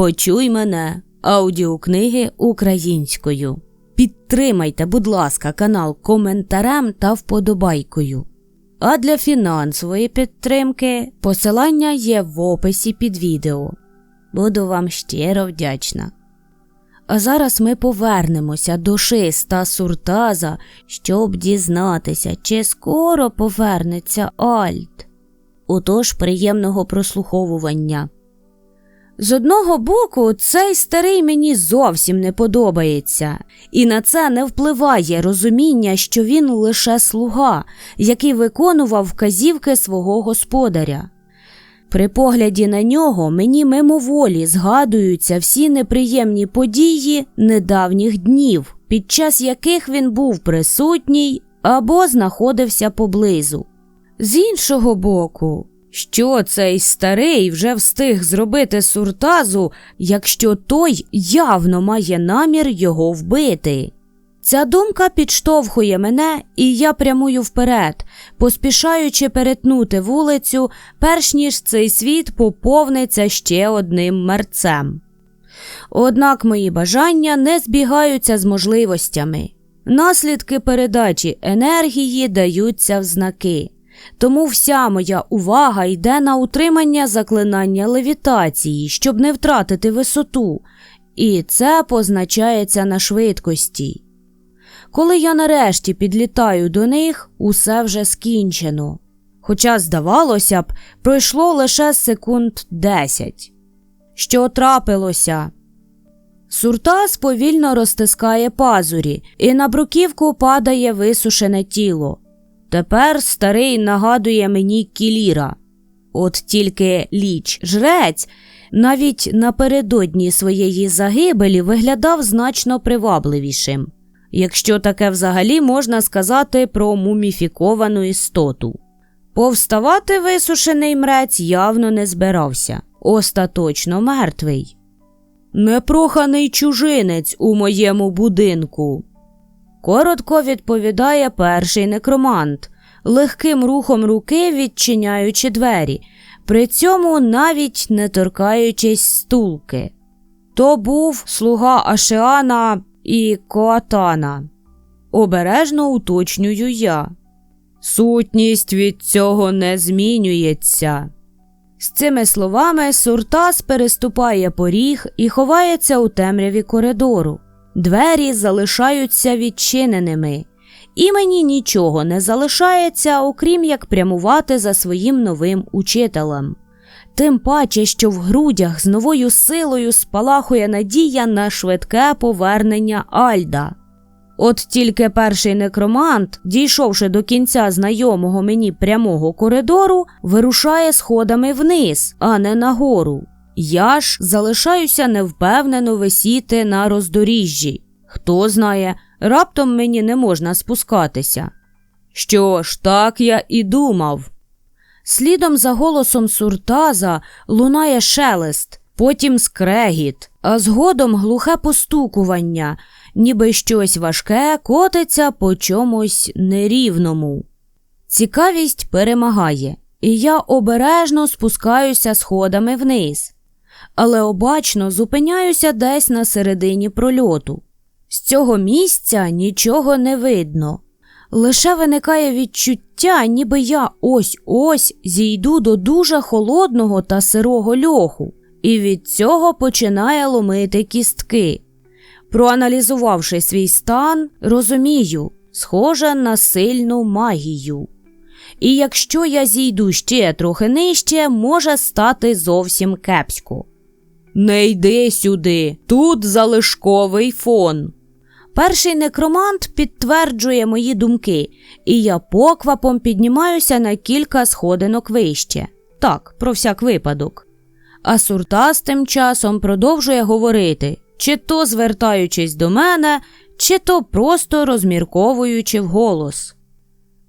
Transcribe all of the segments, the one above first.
Почуй мене аудіокниги українською. Підтримайте, будь ласка, канал коментарем та вподобайкою. А для фінансової підтримки посилання є в описі під відео. Буду вам щиро вдячна. А зараз ми повернемося до шиста Суртаза, щоб дізнатися, чи скоро повернеться Альт. Отож, приємного прослуховування. З одного боку, цей старий мені зовсім не подобається, і на це не впливає розуміння, що він лише слуга, який виконував вказівки свого господаря. При погляді на нього мені мимоволі згадуються всі неприємні події недавніх днів, під час яких він був присутній або знаходився поблизу. З іншого боку, що цей старий вже встиг зробити суртазу, якщо той явно має намір його вбити? Ця думка підштовхує мене, і я прямую вперед, поспішаючи перетнути вулицю, перш ніж цей світ поповниться ще одним мерцем. Однак мої бажання не збігаються з можливостями. Наслідки передачі енергії даються в знаки. Тому вся моя увага йде на утримання заклинання левітації, щоб не втратити висоту, і це позначається на швидкості. Коли я нарешті підлітаю до них, усе вже скінчено. Хоча, здавалося б, пройшло лише секунд десять. Що трапилося? Суртас повільно розтискає пазурі, і на бруківку падає висушене тіло. Тепер старий нагадує мені кіліра. От тільки ліч жрець навіть напередодні своєї загибелі виглядав значно привабливішим, якщо таке взагалі можна сказати про муміфіковану істоту. Повставати висушений мрець явно не збирався, остаточно мертвий. Непроханий чужинець у моєму будинку. Коротко відповідає перший некромант, легким рухом руки відчиняючи двері, при цьому навіть не торкаючись стулки. То був слуга Ашеана і Коатана. Обережно уточнюю я. Сутність від цього не змінюється. З цими словами Суртас переступає поріг і ховається у темряві коридору. Двері залишаються відчиненими, і мені нічого не залишається, окрім як прямувати за своїм новим учителем. Тим паче, що в грудях з новою силою спалахує надія на швидке повернення Альда. От тільки перший некромант, дійшовши до кінця знайомого мені прямого коридору, вирушає сходами вниз, а не нагору. Я ж залишаюся невпевнено висіти на роздоріжжі. Хто знає, раптом мені не можна спускатися. Що ж, так я і думав. Слідом за голосом суртаза лунає шелест, потім скрегіт, а згодом глухе постукування, ніби щось важке котиться по чомусь нерівному. Цікавість перемагає, і я обережно спускаюся сходами вниз але обачно зупиняюся десь на середині прольоту. З цього місця нічого не видно. Лише виникає відчуття, ніби я ось ось зійду до дуже холодного та сирого льоху, і від цього починає ломити кістки. Проаналізувавши свій стан, розумію, схоже на сильну магію. І якщо я зійду ще трохи нижче, може стати зовсім кепсько. Не йди сюди, тут залишковий фон. Перший некромант підтверджує мої думки, і я поквапом піднімаюся на кілька сходинок вище. Так, про всяк випадок. А Суртас тим часом продовжує говорити, чи то звертаючись до мене, чи то просто розмірковуючи вголос.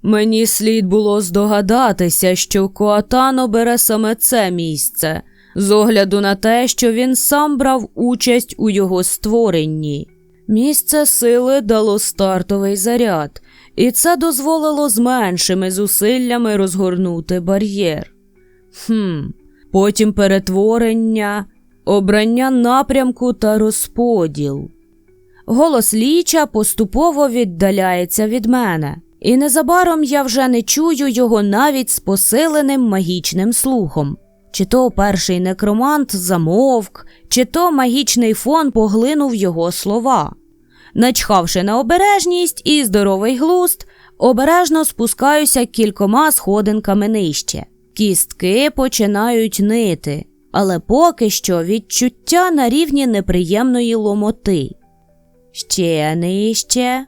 Мені слід було здогадатися, що Коатано бере саме це місце з огляду на те, що він сам брав участь у його створенні. Місце сили дало стартовий заряд, і це дозволило з меншими зусиллями розгорнути бар'єр. Хм, потім перетворення, обрання напрямку та розподіл. Голос ліча поступово віддаляється від мене, і незабаром я вже не чую його навіть з посиленим магічним слухом. Чи то перший некромант замовк, чи то магічний фон поглинув його слова. Начхавши на обережність і здоровий глуст, обережно спускаюся кількома сходинками нижче. Кістки починають нити, але поки що відчуття на рівні неприємної ломоти. Ще нижче.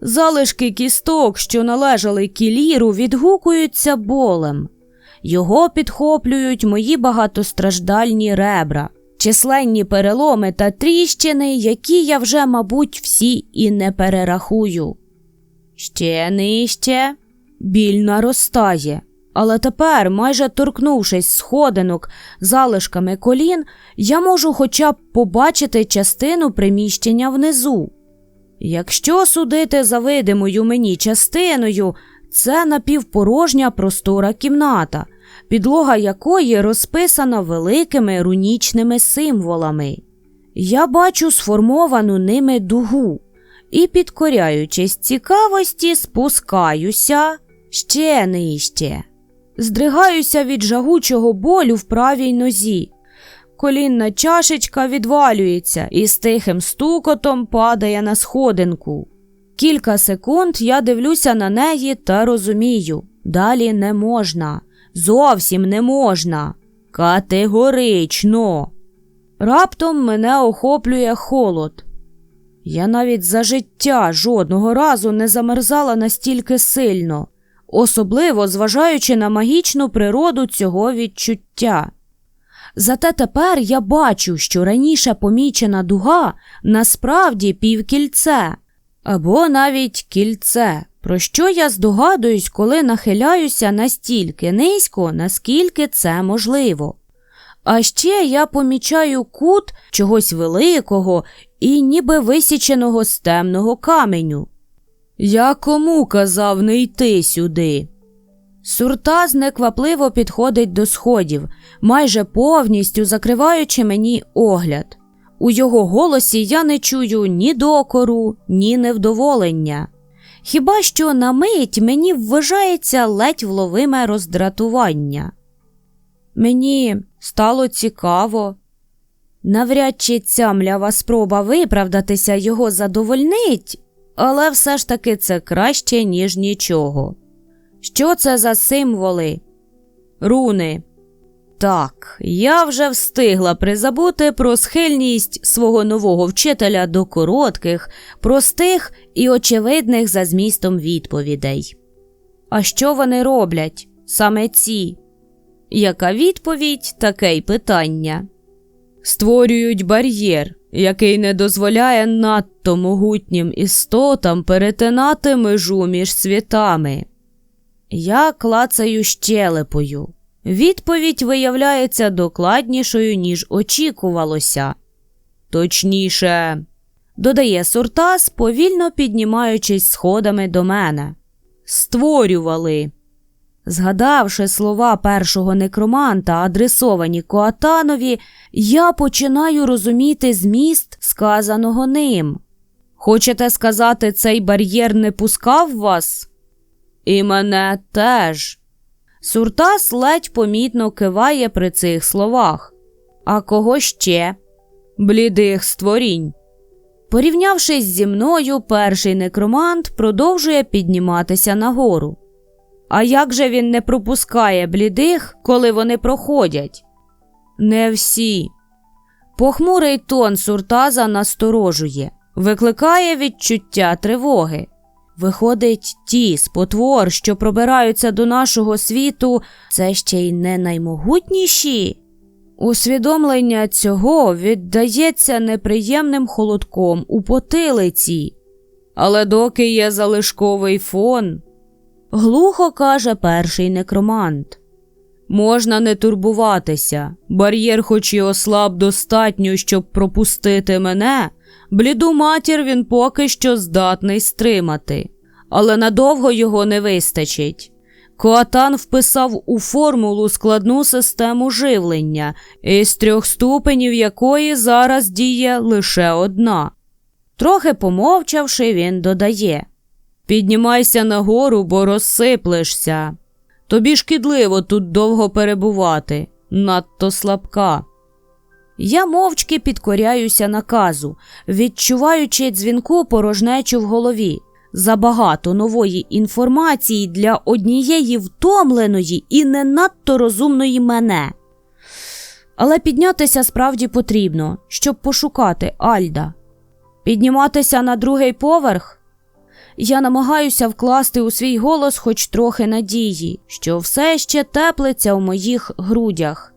Залишки кісток, що належали кіліру, відгукуються болем. Його підхоплюють мої багатостраждальні ребра, численні переломи та тріщини, які я вже, мабуть, всі і не перерахую. Ще нижче біль наростає, але тепер, майже торкнувшись сходинок залишками колін, я можу хоча б побачити частину приміщення внизу. Якщо судити за видимою мені частиною, це напівпорожня простора кімната, підлога якої розписана великими рунічними символами. Я бачу сформовану ними дугу і, підкоряючись цікавості, спускаюся ще нижче. Здригаюся від жагучого болю в правій нозі. Колінна чашечка відвалюється і з тихим стукотом падає на сходинку. Кілька секунд я дивлюся на неї та розумію далі не можна, зовсім не можна. Категорично. Раптом мене охоплює холод. Я навіть за життя жодного разу не замерзала настільки сильно, особливо зважаючи на магічну природу цього відчуття. Зате тепер я бачу, що раніше помічена дуга насправді півкільце або навіть кільце, про що я здогадуюсь, коли нахиляюся настільки низько, наскільки це можливо. А ще я помічаю кут чогось великого і ніби висіченого з темного каменю. Я кому казав не йти сюди? Суртаз неквапливо підходить до сходів, майже повністю закриваючи мені огляд. У його голосі я не чую ні докору, ні невдоволення. Хіба що на мить мені вважається ледь вловиме роздратування. Мені стало цікаво. Навряд чи ця млява спроба виправдатися його задовольнить, але все ж таки це краще, ніж нічого. Що це за символи? Руни. Так, я вже встигла призабути про схильність свого нового вчителя до коротких, простих і очевидних за змістом відповідей. А що вони роблять саме ці? Яка відповідь, таке й питання? Створюють бар'єр, який не дозволяє надто могутнім істотам перетинати межу між світами. Я клацаю щелепою. Відповідь виявляється докладнішою, ніж очікувалося. Точніше, додає Суртас, повільно піднімаючись сходами до мене. Створювали. Згадавши слова першого некроманта, адресовані Коатанові, я починаю розуміти зміст сказаного ним. Хочете сказати, цей бар'єр не пускав вас? І мене теж. Суртас ледь помітно киває при цих словах. А кого ще? Блідих створінь. Порівнявшись зі мною, перший некромант продовжує підніматися нагору. А як же він не пропускає блідих, коли вони проходять? Не всі. Похмурий тон суртаза насторожує, викликає відчуття тривоги. Виходить, ті спотвор, що пробираються до нашого світу, це ще й не наймогутніші. Усвідомлення цього віддається неприємним холодком у потилиці. Але доки є залишковий фон, глухо каже перший некромант. Можна не турбуватися, бар'єр, хоч і ослаб достатньо, щоб пропустити мене, бліду матір він поки що здатний стримати, але надовго його не вистачить. Коатан вписав у формулу складну систему живлення, із трьох ступенів якої зараз діє лише одна. Трохи помовчавши, він додає Піднімайся нагору, бо розсиплешся. Тобі шкідливо тут довго перебувати, надто слабка. Я мовчки підкоряюся наказу, відчуваючи дзвінку порожнечу в голові. Забагато нової інформації для однієї втомленої і не надто розумної мене. Але піднятися справді потрібно, щоб пошукати Альда. Підніматися на другий поверх. Я намагаюся вкласти у свій голос хоч трохи надії, що все ще теплиться в моїх грудях.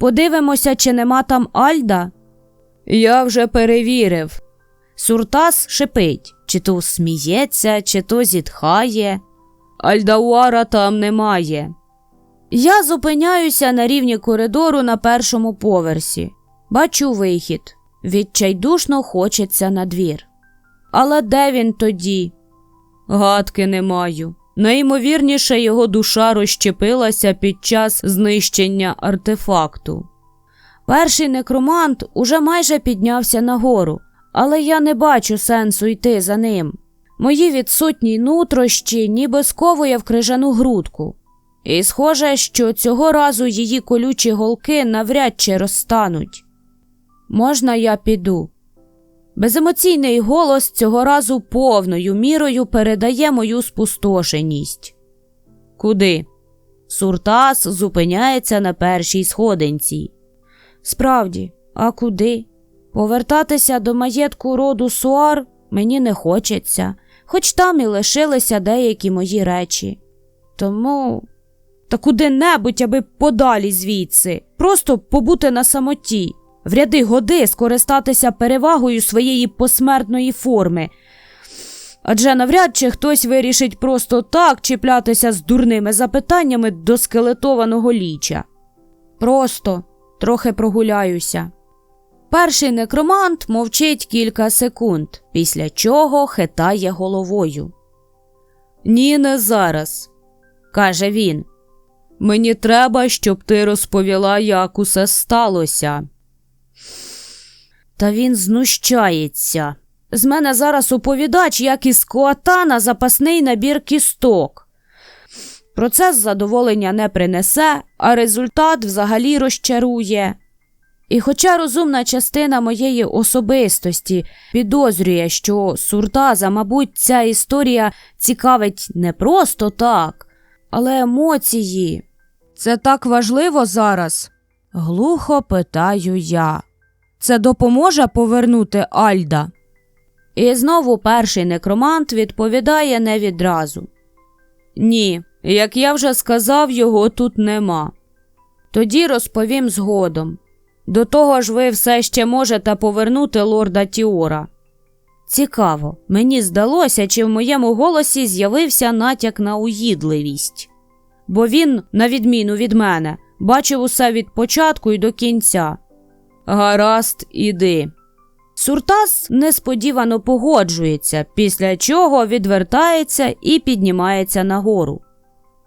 Подивимося, чи нема там Альда. Я вже перевірив. Суртас шипить, чи то сміється, чи то зітхає. Альдауара там немає. Я зупиняюся на рівні коридору на першому поверсі. Бачу вихід. Відчайдушно хочеться на двір. Але де він тоді? Гадки не маю. Найімовірніше його душа розщепилася під час знищення артефакту. Перший некромант уже майже піднявся нагору, але я не бачу сенсу йти за ним. Мої відсутні нутрощі ніби сковує в крижану грудку. І схоже, що цього разу її колючі голки навряд чи розтануть. Можна я піду? Беземоційний голос цього разу повною мірою передає мою спустошеність. Куди? Суртас зупиняється на першій сходинці. Справді, а куди? Повертатися до маєтку роду Суар мені не хочеться, хоч там і лишилися деякі мої речі. Тому та куди-небудь, аби подалі звідси, просто побути на самоті, в ряди годи скористатися перевагою своєї посмертної форми. Адже навряд чи хтось вирішить просто так чіплятися з дурними запитаннями до скелетованого ліча. Просто трохи прогуляюся. Перший некромант мовчить кілька секунд, після чого хитає головою. Ні, не зараз, каже він. Мені треба, щоб ти розповіла, як усе сталося. Та він знущається. З мене зараз оповідач, як із коатана запасний набір кісток. Процес задоволення не принесе, а результат взагалі розчарує. І хоча розумна частина моєї особистості підозрює, що Суртаза, мабуть, ця історія цікавить не просто так, але емоції. Це так важливо зараз? глухо питаю я. Це допоможе повернути Альда? І знову перший некромант відповідає не відразу. Ні, як я вже сказав, його тут нема. Тоді розповім згодом. До того ж, ви все ще можете повернути лорда Тіора. Цікаво, мені здалося, чи в моєму голосі з'явився натяк на уїдливість, бо він, на відміну від мене, бачив усе від початку і до кінця. Гаразд, іди. Суртас несподівано погоджується, після чого відвертається і піднімається нагору.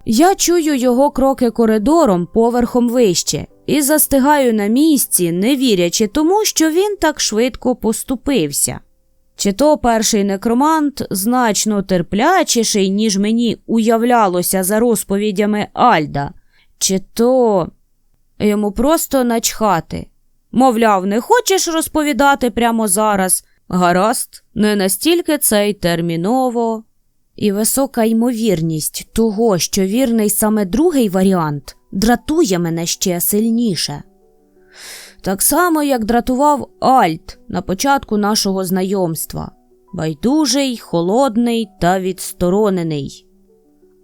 Я чую його кроки коридором поверхом вище і застигаю на місці, не вірячи тому, що він так швидко поступився. Чи то перший некромант значно терплячіший, ніж мені уявлялося за розповідями Альда, чи то йому просто начхати. Мовляв, не хочеш розповідати прямо зараз. Гаразд, не настільки це й терміново. І висока ймовірність того, що вірний саме другий варіант, дратує мене ще сильніше. Так само, як дратував Альт на початку нашого знайомства байдужий, холодний та відсторонений.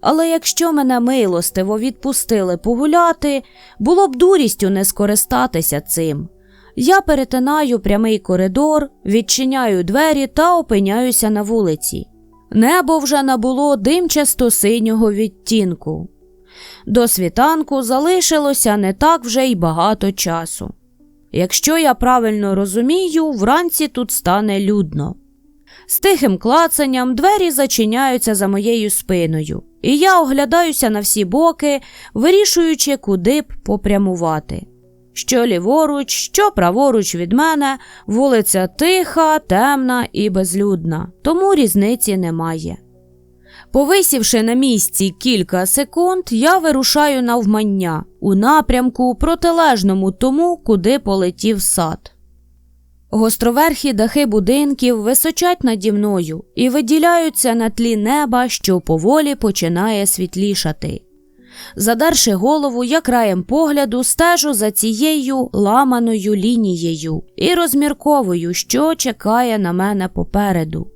Але якщо мене милостиво відпустили погуляти, було б дурістю не скористатися цим. Я перетинаю прямий коридор, відчиняю двері та опиняюся на вулиці. Небо вже набуло димчасто синього відтінку. До світанку залишилося не так вже й багато часу. Якщо я правильно розумію, вранці тут стане людно. З тихим клацанням двері зачиняються за моєю спиною, і я оглядаюся на всі боки, вирішуючи, куди б попрямувати. Що ліворуч, що праворуч від мене, вулиця тиха, темна і безлюдна, тому різниці немає. Повисівши на місці кілька секунд, я вирушаю навмання у напрямку, протилежному тому, куди полетів сад. Гостроверхі дахи будинків височать наді мною і виділяються на тлі неба, що поволі починає світлішати. Задерши голову, я краєм погляду стежу за цією ламаною лінією і розмірковую, що чекає на мене попереду.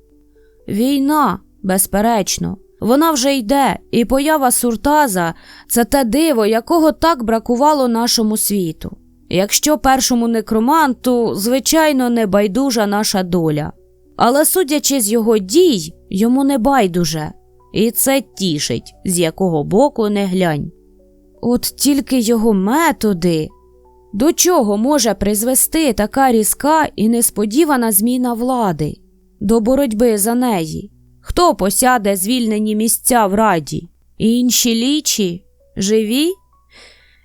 Війна, безперечно, вона вже йде, і поява суртаза це те диво, якого так бракувало нашому світу. Якщо першому некроманту, звичайно, не байдужа наша доля. Але судячи з його дій, йому не байдуже, і це тішить, з якого боку не глянь. От тільки його методи. До чого може призвести така різка і несподівана зміна влади, до боротьби за неї? Хто посяде звільнені місця в раді? Інші лічі? Живі?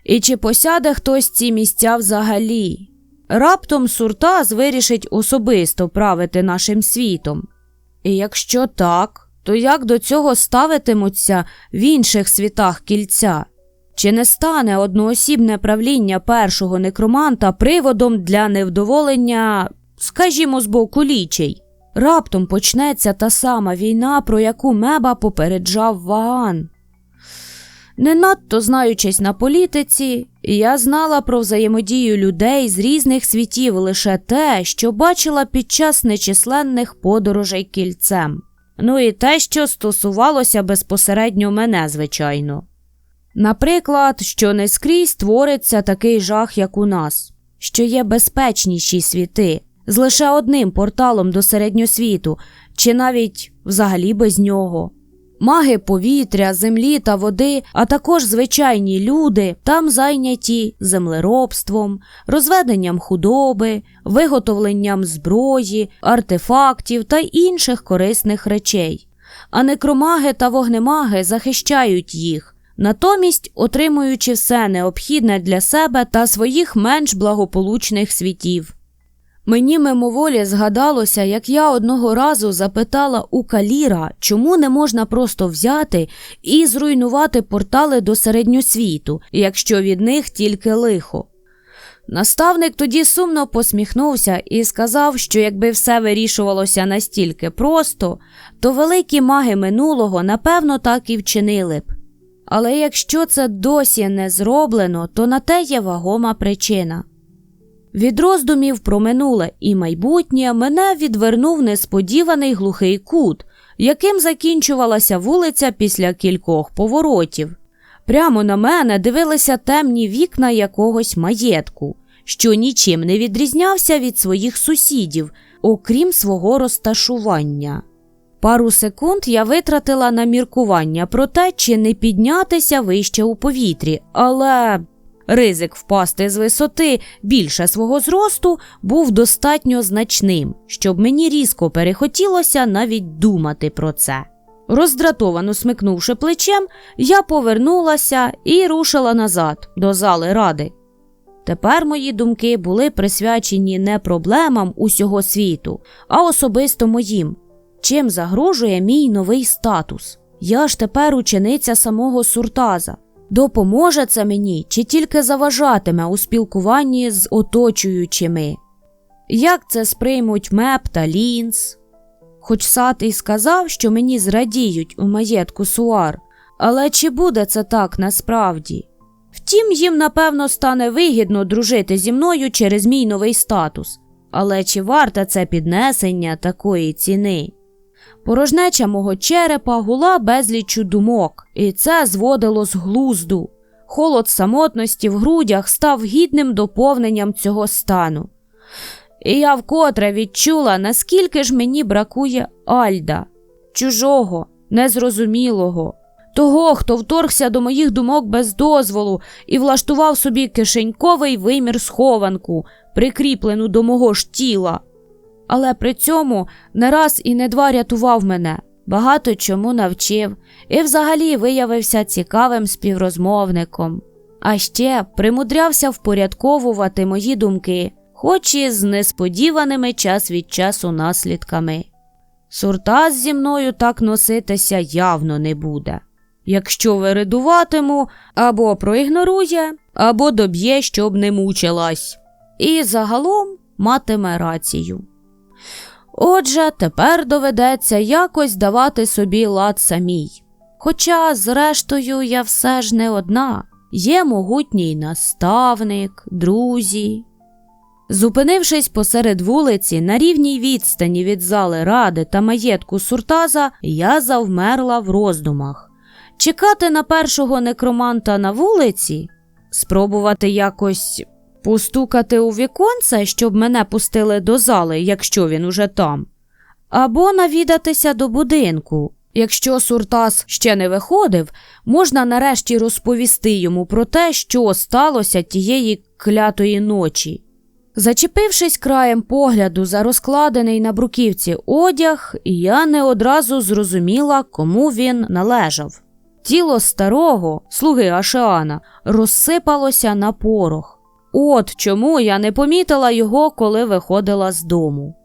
І чи посяде хтось ці місця взагалі? Раптом Суртаз вирішить особисто правити нашим світом. І якщо так, то як до цього ставитимуться в інших світах кільця? Чи не стане одноосібне правління першого некроманта приводом для невдоволення, скажімо, з боку лічей? Раптом почнеться та сама війна, про яку меба попереджав Ваан. Не надто знаючись на політиці, я знала про взаємодію людей з різних світів лише те, що бачила під час нечисленних подорожей кільцем. Ну і те, що стосувалося безпосередньо мене, звичайно. Наприклад, що не скрізь твориться такий жах, як у нас, що є безпечніші світи з лише одним порталом до середньосвіту, чи навіть взагалі без нього. Маги повітря, землі та води, а також звичайні люди там зайняті землеробством, розведенням худоби, виготовленням зброї, артефактів та інших корисних речей. А некромаги та вогнемаги захищають їх, натомість отримуючи все необхідне для себе та своїх менш благополучних світів. Мені мимоволі згадалося, як я одного разу запитала у Каліра, чому не можна просто взяти і зруйнувати портали до середньосвіту, якщо від них тільки лихо. Наставник тоді сумно посміхнувся і сказав, що якби все вирішувалося настільки просто, то великі маги минулого напевно так і вчинили б. Але якщо це досі не зроблено, то на те є вагома причина. Від роздумів про минуле і майбутнє мене відвернув несподіваний глухий кут, яким закінчувалася вулиця після кількох поворотів. Прямо на мене дивилися темні вікна якогось маєтку, що нічим не відрізнявся від своїх сусідів, окрім свого розташування. Пару секунд я витратила на міркування про те, чи не піднятися вище у повітрі, але ризик впасти з висоти більше свого зросту був достатньо значним, щоб мені різко перехотілося навіть думати про це. Роздратовано смикнувши плечем, я повернулася і рушила назад до зали ради. Тепер мої думки були присвячені не проблемам усього світу, а особисто моїм. Чим загрожує мій новий статус? Я ж тепер учениця самого Суртаза. Допоможе це мені чи тільки заважатиме у спілкуванні з оточуючими? Як це сприймуть меп та лінз? Хоч сад і сказав, що мені зрадіють у маєтку суар, але чи буде це так насправді? Втім, їм напевно стане вигідно дружити зі мною через мій новий статус, але чи варте це піднесення такої ціни? Порожнеча мого черепа гула безлічу думок, і це зводило з глузду. Холод самотності в грудях став гідним доповненням цього стану. І я вкотре відчула, наскільки ж мені бракує Альда, чужого, незрозумілого, того, хто вторгся до моїх думок без дозволу і влаштував собі кишеньковий вимір схованку, прикріплену до мого ж тіла. Але при цьому не раз і не два рятував мене, багато чому навчив і взагалі виявився цікавим співрозмовником. А ще примудрявся впорядковувати мої думки, хоч і з несподіваними час від часу наслідками. Суртас зі мною так носитися явно не буде. Якщо виридуватиму, або проігнорує, або доб'є, щоб не мучилась, і загалом матиме рацію. Отже, тепер доведеться якось давати собі лад самій. Хоча, зрештою, я все ж не одна, є могутній наставник, друзі. Зупинившись посеред вулиці на рівній відстані від зали ради та маєтку Суртаза, я завмерла в роздумах. Чекати на першого некроманта на вулиці, спробувати якось постукати у віконце, щоб мене пустили до зали, якщо він уже там, або навідатися до будинку. Якщо Суртас ще не виходив, можна нарешті розповісти йому про те, що сталося тієї клятої ночі. Зачепившись краєм погляду за розкладений на бруківці одяг, я не одразу зрозуміла, кому він належав. Тіло старого, слуги Ашеана, розсипалося на порох. От чому я не помітила його, коли виходила з дому.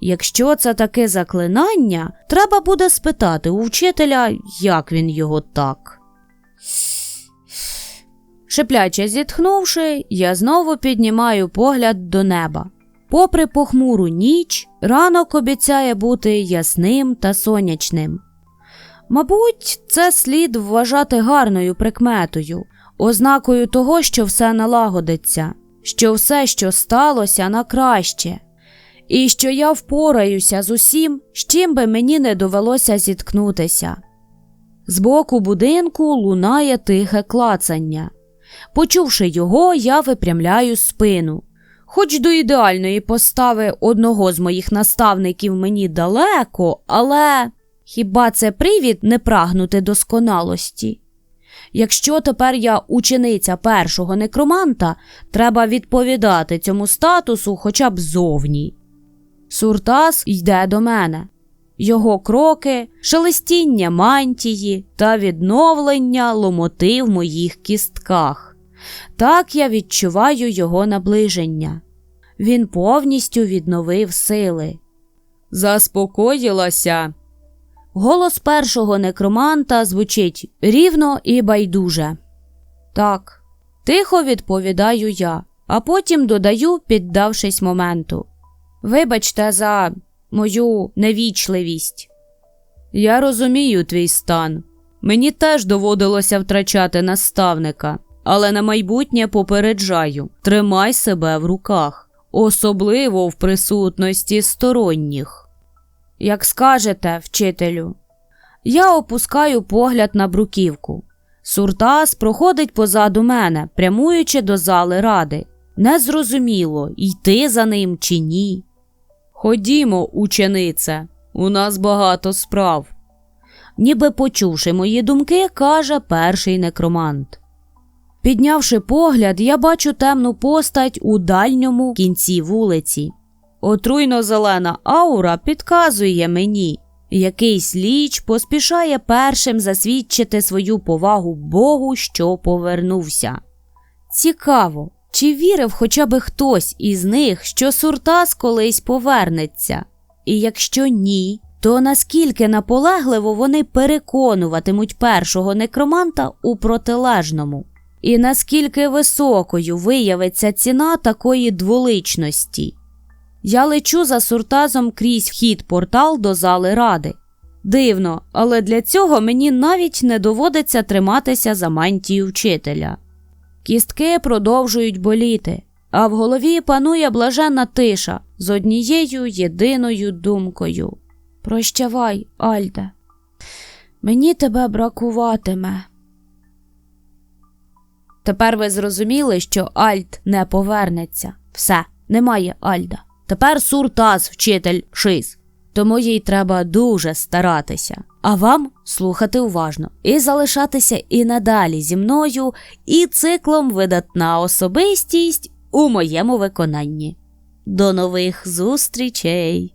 Якщо це таке заклинання, треба буде спитати у вчителя, як він його так. Шипляче зітхнувши, я знову піднімаю погляд до неба. Попри похмуру ніч, ранок обіцяє бути ясним та сонячним. Мабуть, це слід вважати гарною прикметою, ознакою того, що все налагодиться, що все, що сталося, на краще, і що я впораюся з усім, з чим би мені не довелося зіткнутися. Збоку будинку лунає тихе клацання. Почувши його, я випрямляю спину. Хоч до ідеальної постави одного з моїх наставників мені далеко, але хіба це привід не прагнути досконалості? Якщо тепер я учениця першого некроманта, треба відповідати цьому статусу хоча б зовні. Суртас йде до мене. Його кроки, шелестіння мантії та відновлення ломоти в моїх кістках. Так я відчуваю його наближення. Він повністю відновив сили. Заспокоїлася. Голос першого некроманта звучить рівно і байдуже. Так, тихо відповідаю я, а потім додаю, піддавшись моменту. Вибачте за мою невічливість. Я розумію твій стан. Мені теж доводилося втрачати наставника, але на майбутнє попереджаю тримай себе в руках, особливо в присутності сторонніх. Як скажете, вчителю, я опускаю погляд на бруківку. Суртас проходить позаду мене, прямуючи до зали ради. Незрозуміло, йти за ним чи ні. Ходімо, ученице, у нас багато справ. Ніби почувши мої думки, каже перший некромант. Піднявши погляд, я бачу темну постать у дальньому кінці вулиці. Отруйно зелена аура підказує мені, якийсь ліч поспішає першим засвідчити свою повагу Богу, що повернувся. Цікаво, чи вірив хоча б хтось із них, що Суртас колись повернеться? І якщо ні, то наскільки наполегливо вони переконуватимуть першого некроманта у протилежному? І наскільки високою виявиться ціна такої дволичності? Я лечу за суртазом крізь вхід портал до зали ради. Дивно, але для цього мені навіть не доводиться триматися за мантію вчителя. Кістки продовжують боліти, а в голові панує блаженна тиша з однією єдиною думкою. Прощавай, Альде, мені тебе бракуватиме. Тепер ви зрозуміли, що Альт не повернеться. Все, немає Альда. Тепер Суртас, вчитель шиз. Тому їй треба дуже старатися. А вам слухати уважно і залишатися і надалі зі мною і циклом видатна особистість у моєму виконанні. До нових зустрічей!